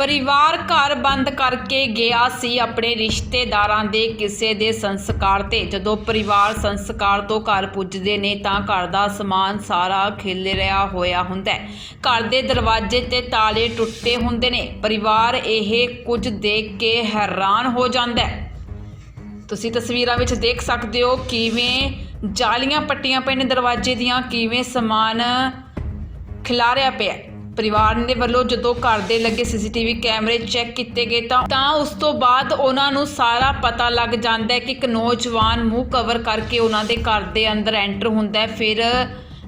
ਪਰਿਵਾਰ ਘਰ ਬੰਦ ਕਰਕੇ ਗਿਆ ਸੀ ਆਪਣੇ ਰਿਸ਼ਤੇਦਾਰਾਂ ਦੇ ਕਿਸੇ ਦੇ ਸੰਸਕਾਰ ਤੇ। ਜਦੋਂ ਪਰਿਵਾਰ ਸੰਸਕਾਰ ਤੋਂ ਘਰ ਪੁੱਜਦੇ ਨੇ ਤਾਂ ਘਰ ਦਾ ਸਮਾਨ ਸਾਰਾ ਖਿਲ ਰਿਹਾ ਹੋਇਆ ਹੁੰਦਾ ਹੈ। ਘਰ ਦੇ ਦਰਵਾਜ਼ੇ ਤੇ ਤਾਲੇ ਟੁੱਟੇ ਹੁੰਦੇ ਨੇ। ਪਰਿਵਾਰ ਇਹ ਕੁਝ ਦੇਖ ਕੇ ਹੈਰਾਨ ਹੋ ਜਾਂਦਾ ਹੈ। ਤੁਸੀਂ ਤਸਵੀਰਾਂ ਵਿੱਚ ਦੇਖ ਸਕਦੇ ਹੋ ਕਿਵੇਂ ਜਾਲੀਆਂ ਪੱਟੀਆਂ ਪਈਆਂ ਨੇ ਦਰਵਾਜ਼ੇ ਦੀਆਂ ਕਿਵੇਂ ਸਮਾਨ ਖਿਲਾਰਿਆ ਪਿਆ ਪਰਿਵਾਰ ਦੇ ਵੱਲੋਂ ਜਦੋਂ ਘਰ ਦੇ ਲੱਗੇ ਸੀਸੀਟੀਵੀ ਕੈਮਰੇ ਚੈੱਕ ਕੀਤੇ ਗਏ ਤਾਂ ਤਾਂ ਉਸ ਤੋਂ ਬਾਅਦ ਉਹਨਾਂ ਨੂੰ ਸਾਰਾ ਪਤਾ ਲੱਗ ਜਾਂਦਾ ਹੈ ਕਿ ਇੱਕ ਨੌਜਵਾਨ ਮੂੰਹ ਕਵਰ ਕਰਕੇ ਉਹਨਾਂ ਦੇ ਘਰ ਦੇ ਅੰਦਰ ਐਂਟਰ ਹੁੰਦਾ ਹੈ। ਫਿਰ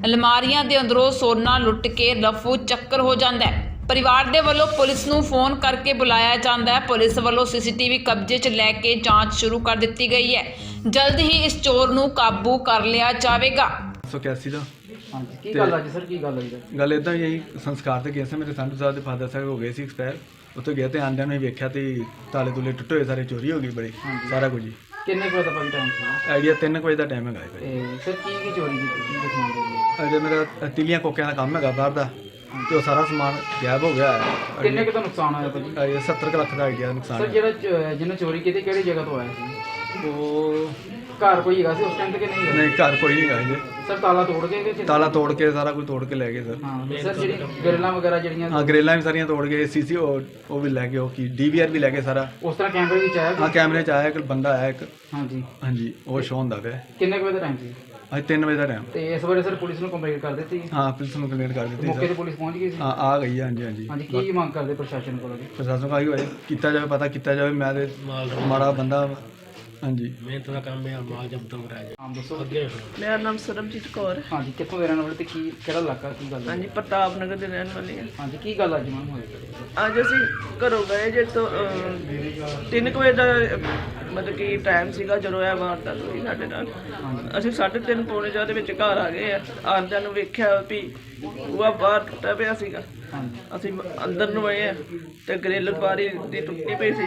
ਅਲਮਾਰੀਆਂ ਦੇ ਅੰਦਰੋਂ ਸੋਨਾ ਲੁੱਟ ਕੇ ਰਫੂ ਚੱਕਰ ਹੋ ਜਾਂਦਾ ਹੈ। ਪਰਿਵਾਰ ਦੇ ਵੱਲੋਂ ਪੁਲਿਸ ਨੂੰ ਫੋਨ ਕਰਕੇ ਬੁਲਾਇਆ ਜਾਂਦਾ ਹੈ। ਪੁਲਿਸ ਵੱਲੋਂ ਸੀਸੀਟੀਵੀ ਕਬਜ਼ੇ 'ਚ ਲੈ ਕੇ ਜਾਂਚ ਸ਼ੁਰੂ ਕਰ ਦਿੱਤੀ ਗਈ ਹੈ। ਜਲਦ ਹੀ ਇਸ ਚੋਰ ਨੂੰ ਕਾਬੂ ਕਰ ਲਿਆ ਜਾਵੇਗਾ। 181 ਦਾ ਹਾਂਜੀ। ਕੀ ਗੱਲ ਅੱਜ ਸਰ? ਕੀ ਗੱਲ ਹੋਈ ਹੈ ਗੱਲ ਇਦਾਂ ਹੀ ਹੈ ਸੰਸਕਾਰ ਤੇ ਗਏ ਸੀ ਮੇਰੇ ਸੰਧੂ ਸਾਹਿਬ ਦੇ ਫਾਦਰ ਸਾਹਿਬ ਹੋ ਗਏ ਸੀ ਐਕਸਪਾਇਰ। ਉੱਥੇ ਗਏ ਤੇ ਆਂਦਿਆਂ ਨੂੰ ਹੀ ਵੇਖਿਆ ਤੇ ਤਾਲੇ ਤੁਲੇ ਟੁੱਟੇ ਹੋਏ ਸਾਰੇ ਚੋਰੀ ਹੋ ਗਈ ਬੜੀ। ਸਾਰਾ ਕੁਝ ਹੀ। ਕਿੰਨੇ ਕੁ ਵਜੇ ਦਾ ਟਾਈਮ ਸੀ? ਆਈਡੀਆ 3 ਵਜੇ ਦਾ ਟਾਈਮ ਹੈਗਾ ਹੈ ਭਾਈ ਤੇ ਸਰ ਕੀ ਕੀ ਚੋਰੀ ਕੀਤੀ ਕੀ ਦਿਖਾਉਂਦੇ ਜੀ ਅਜੇ ਮੇਰਾ ਤਿਲੀਆਂ ਕੋਕਿਆਂ ਦਾ ਕੰਮ ਹੈਗਾ ਬਾਹਰ ਦਾ ਤੇ ਉਹ ਸਾਰਾ ਸਮਾਨ ਗਾਇਬ ਹੋ ਗਿਆ। ਹੈ ਕਿੰਨੇ ਕੁ ਦਾ ਨੁਕਸਾਨ ਹੋਇਆ ਭਾਜੀ? ਅਜੇ 70 ਕੁ ਲੱਖ ਦਾ ਆਈਡੀਆ ਨੁਕਸਾਨ ਸਰ ਹੈ। ਜਿਹੜਾ ਚ- ਜਿਹਨੇ ਚੋਰੀ ਕੀਤੀ ਕਿਹੜੀ ਜਗ੍ਹਾ ਤੋਂ ਆਇਆ ਸੀ? ਉਹ ਘਰ ਕੋਈ ਹੈਗਾ ਸੀ ਉਸ ਟਾਈਮ ਤੇ ਕਿ ਨਹੀਂ ਹੈਗਾ? ਨਹੀਂ ਘਰ ਕੋਈ ਨਹੀਂ ਹੈਗਾ ਜੀ ਸਰ ਤਾਲਾ ਤੋੜ ਕੇ ਕਿ ਤਾਲਾ ਤੋੜ ਕੇ ਸਾਰਾ ਕੁਝ ਤੋੜ ਕੇ ਲੈ ਗਏ ਸਰ। ਹਾਂ ਸਰ ਜਿਹੜੀ ਗਰਲਾਂ ਵਗੈਰਾ ਜਿਹੜੀਆਂ ਹਾਂ ਗਰੇਲਾਂ ਵੀ ਸਾਰੀਆਂ ਤੋੜ ਗਏ ਸੀਸੀ ਉਹ ਵੀ ਲੈ ਗਏ ਉਹ ਕੀ ਡੀਵੀਆਰ ਵੀ ਲੈ ਗਏ ਸਾਰਾ। ਉਸ ਤਰ੍ਹਾਂ ਕੈਮਰੇ ਵਿੱਚ ਆਇਆ ਹਾਂ ਕੈਮਰੇ 'ਚ ਆਇਆ ਇੱਕ ਬੰਦਾ ਆਇਆ ਇੱਕ ਹਾਂਜੀ। ਹਾਂਜੀ ਉਹ ਸ਼ੋਅ ਹੁੰਦਾ ਪਿਆ। ਕਿੰਨੇ ਕੁ ਵਜੇ ਦਾ ਟਾਈਮ ਸੀ? ਅੱਜ 3 ਵਜੇ ਦਾ ਟਾਈਮ ਤੇ ਇਸ ਬਾਰੇ ਸਰ ਪੁਲਿਸ ਨੂੰ ਕੰਪਲੇਂਟ ਕਰ ਦਿੱਤੀ? ਹਾਂ ਪੁਲਿਸ ਨੂੰ ਕੰਪਲੇਂਟ ਕਰ ਦਿੱਤੀ ਮੌਕੇ ਸਰ। ਤੇ ਪੁਲਿਸ ਪਹੁੰਚ ਗਈ ਸੀ? ਹਾਂ ਆ ਗਈ ਹੈ, ਹਾਂਜੀ ਹਾਂਜੀ। ਹਾਂਜੀ ਕੀ ਮੰਗ ਕਰਦੇ ਪ੍ਰਸ਼ਾਸਨ ਕੋਲੋਂ ਜੀ? ਪ੍ਰਸ਼ਾਸਨ ਕਹੀ ਹੋਏ ਕੀਤਾ ਜਾਵੇ ਪਤਾ ਕੀਤਾ ਜਾਵੇ ਮੈਂ ਤੇ ਮਾੜਾ ਬੰਦਾ ਵਾਂ। ਹਾਂਜੀ। ਆਮ ਦੱਸੋ। ਮੇਰਾ ਨਾਮ ਸਰਬਜੀਤ ਕੌਰ ਹੈ। ਹਾਂਜੀ ਕਿੱਥੋਂ ਦੇ ਰਹਿਣ ਵਾਲੇ ਤੇ ਕੀ ਕਿਹੜਾ ਇਲਾਕਾ ਕੀ ਗੱਲ ਹੈ ਹਾਂਜੀ ਪ੍ਰਤਾਪ ਨਗਰ ਦੇ ਰਹਿਣ ਵਾਲੀ ਹਾਂ। ਹਾਂਜੀ ਕੀ ਗੱਲ ਅੱਜ ਮੈਮ ਹੋਈ? ਅੱਜ ਅਸੀਂ ਘਰੋਂ ਗਏ ਜੇ ਤੋਂ 3 ਵਜੇ ਦਾ ਅਹ, ਮਤਲਬ ਕਿ ਟਾਈਮ ਸੀਗਾ ਜਦੋਂ ਇਹ ਵਾਰਦਾਤ ਹੋਈ ਸਾਡੇ ਨਾਲ। ਅਸੀਂ 3:30 ਪੌਣੇ ਚਾਰ ਦੇ ਵਿੱਚ ਘਰ ਆ ਗਏ ਆ। ਆਂਦਿਆਂ ਨੂੰ ਵੇਖਿਆ ਵੀ ਉਹ ਬਾਹਰ ਟੁੱਟਾ ਪਿਆ ਸੀਗਾ। ਹਾਂਜੀ। ਅਸੀਂ ਅੰਦਰ ਨੂੰ ਆਏ ਆ ਤੇ ਗ੍ਰਿਲ ਬਾਰੀ ਦੀ ਟੁੱਟੀ ਪਈ ਸੀ।